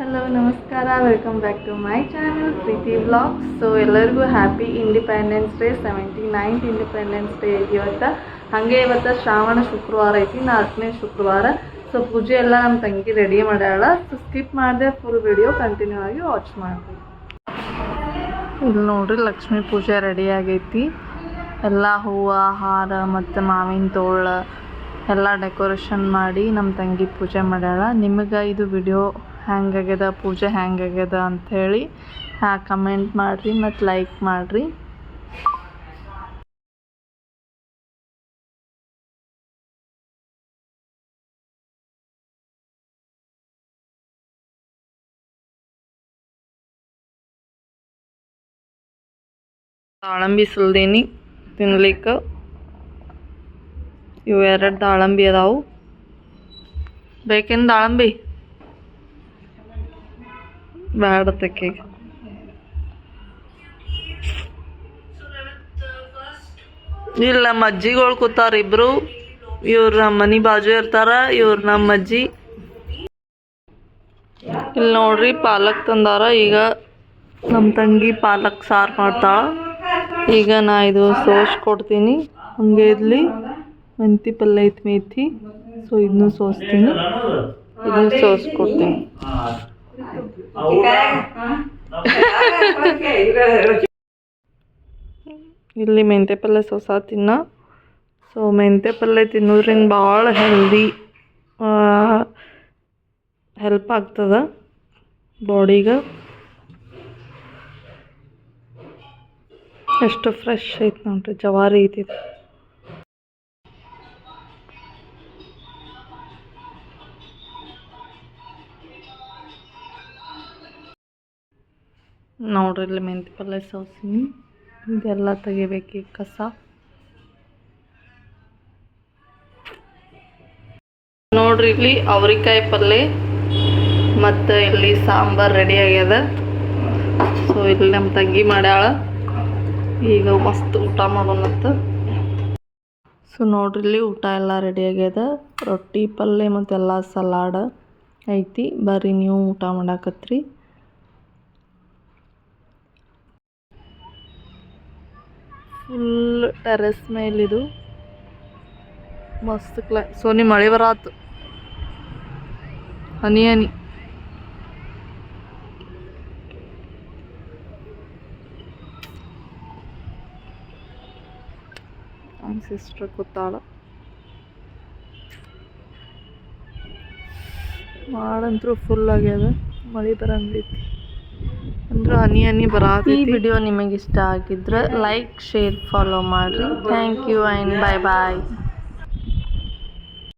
Hello ನಮಸ್ಕಾರ. Welcome back to my channel Preethi blog so ಎಲ್ಲರಿಗೂ happy independence day seventy ninth independence day ಐತಿ ಇವತ್ತು ಹಾಗೆ ಇವತ್ತು ಶ್ರಾವಣ ಶುಕ್ರವಾರ ಐತಿ ನಾಲ್ಕನೇ ಶುಕ್ರವಾರ. ಸೊ ಪೂಜೆ ಎಲ್ಲ ನಮ್ಮ ತಂಗಿ ರೆಡಿ ಮಾಡ್ಯಾಳ. ಸೊ ಸ್ಕಿಪ್ ಮಾಡಿದೆ ಫುಲ್ ವಿಡಿಯೋ ಕಂಟಿನ್ಯೂ ಆಗಿ ವಾಚ್ ಮಾಡ್ತೀವಿ ಇಲ್ಲಿ ನೋಡ್ರಿ, ಲಕ್ಷ್ಮೀ ಪೂಜೆ ರೆಡಿ ಆಗೈತಿ. ಎಲ್ಲ ಹೂವು ಹಾರ ಮತ್ತು ಮಾವಿನ ತೋಳ ಎಲ್ಲ ಡೆಕೋರೇಷನ್ ಮಾಡಿ ನಮ್ಮ ತಂಗಿ ಪೂಜೆ ಮಾಡ್ಯಾಳ. ನಿಮಗೆ ಇದು ವಿಡಿಯೋ ಹ್ಯಾಂಗಾಗ್ಯದ, ಪೂಜೆ ಹ್ಯಾಂಗಾಗ್ಯದ ಅಂಥೇಳಿ ಕಮೆಂಟ್ ಮಾಡಿರಿ ಮತ್ತು ಲೈಕ್ ಮಾಡಿರಿ. ದಾಳಂಬಿ ಸುಲ್ದೀನಿ, ತಿನ್ಲಿಕ್ಕೆ. ಇವು ಎರಡು ದಾಳಂಬಿ ಅದಾವು. ಬೇಕೇನು ದಾಳಂಬಿ? ಬ್ಯಾಡ ತೆಕ್ಕಿಗೆ ಇಲ್ಲ ನಮ್ಮ ಅಜ್ಜಿಗಳು ಕೂತಾರ ಇಬ್ರು. ಇವ್ರು ನಮ್ಮ ಮನೆ ಬಾಜು ಇರ್ತಾರ, ಇವ್ರು ನಮ್ಮ ಅಜ್ಜಿ. ಇಲ್ಲಿ ನೋಡ್ರಿ, ಪಾಲಕ್ ತಂದಾರ. ಈಗ ನಮ್ಮ ತಂಗಿ ಪಾಲಕ್ ಸಾರು ಮಾಡ್ತಾಳ. ಈಗ ನಾ ಇದು ಸೋಸ್ ಕೊಡ್ತೀನಿ. ಹಂಗೆ ಇರಲಿ. ಮೆಂತಿ ಪಲ್ಯ ಐತಿ ಮೇತಿ. ಸೊ ಇದನ್ನು ಸೋಸ್ತೀನಿ. ಇದನ್ನು ಸೋಸ್ ಕೊಡ್ತೀನಿ. ಇಲ್ಲಿ ಮೆಂತೆ ಪಲ್ಯ ಸೊಸ ತಿನ್ನ. ಸೊ ಮೆಂತೆ ಪಲ್ಯ ತಿನ್ನೋದ್ರಿಂದ ಭಾಳ ಹೆಲ್ದಿ ಹೆಲ್ಪ್ ಆಗ್ತದೆ ಬಾಡಿಗೆ ಎಷ್ಟು ಫ್ರೆಶ್ ಐತೆ ನೋಡ್ರಿ, ಜವಾರಿ ಐತಿ ನೋಡ್ರಿ ಇಲ್ಲಿ ಮೆಂತ್ಯ ಪಲ್ಯ ಸೋಸಿನಿ ಇದೆಲ್ಲ ತೆಗಿಬೇಕು ಕಸ. ನೋಡ್ರಿ ಇಲ್ಲಿ ಅವ್ರಿಕಾಯಿ ಪಲ್ಯ ಮತ್ತು ಇಲ್ಲಿ ಸಾಂಬಾರ್ ರೆಡಿ ಆಗ್ಯದ. ಸೊ ಇಲ್ಲಿ ನಮ್ಮ ತಂಗಿ ಮಾಡ್ಯಾಳ. ಈಗ ಮಸ್ತ್ ಊಟ ಮಾಡೋಣಂತ. ಸೊ ನೋಡ್ರಿ ಇಲ್ಲಿ ಊಟ ಎಲ್ಲ ರೆಡಿ ಆಗ್ಯದ. ರೊಟ್ಟಿ ಪಲ್ಯ ಮತ್ತೆಲ್ಲ ಸಲಾಡ್ ಐತಿ. ಬರ್ರಿ ನೀವು ಊಟ ಮಾಡಾಕತ್ರಿ. ಫುಲ್ ಟೆರೆಸ್ ಮೇಲಿದು ಮಸ್ತ್ ಕ್ಲೈ ಸೋನಿ, ಮಳೆ ಬರತ್ತು ಹನಿ ಹನಿ. ಸಿಸ್ಟರ್ ಕೂತಾಳ. ಮಾಡಂತರೂ ಫುಲ್ ಆಗ್ಯದ. ಮಳೆ ಬರಂಗೈತಿ. ಅಂದ್ರೆ ಹನಿ ಹನಿ ಬರತ್ತೆ. ಈ ವಿಡಿಯೋ ನಿಮಗೆ ಇಷ್ಟ ಆಗಿದ್ರೆ ಲೈಕ್ ಶೇರ್ ಫಾಲೋ ಮಾಡಿರಿ. Thank you and bye bye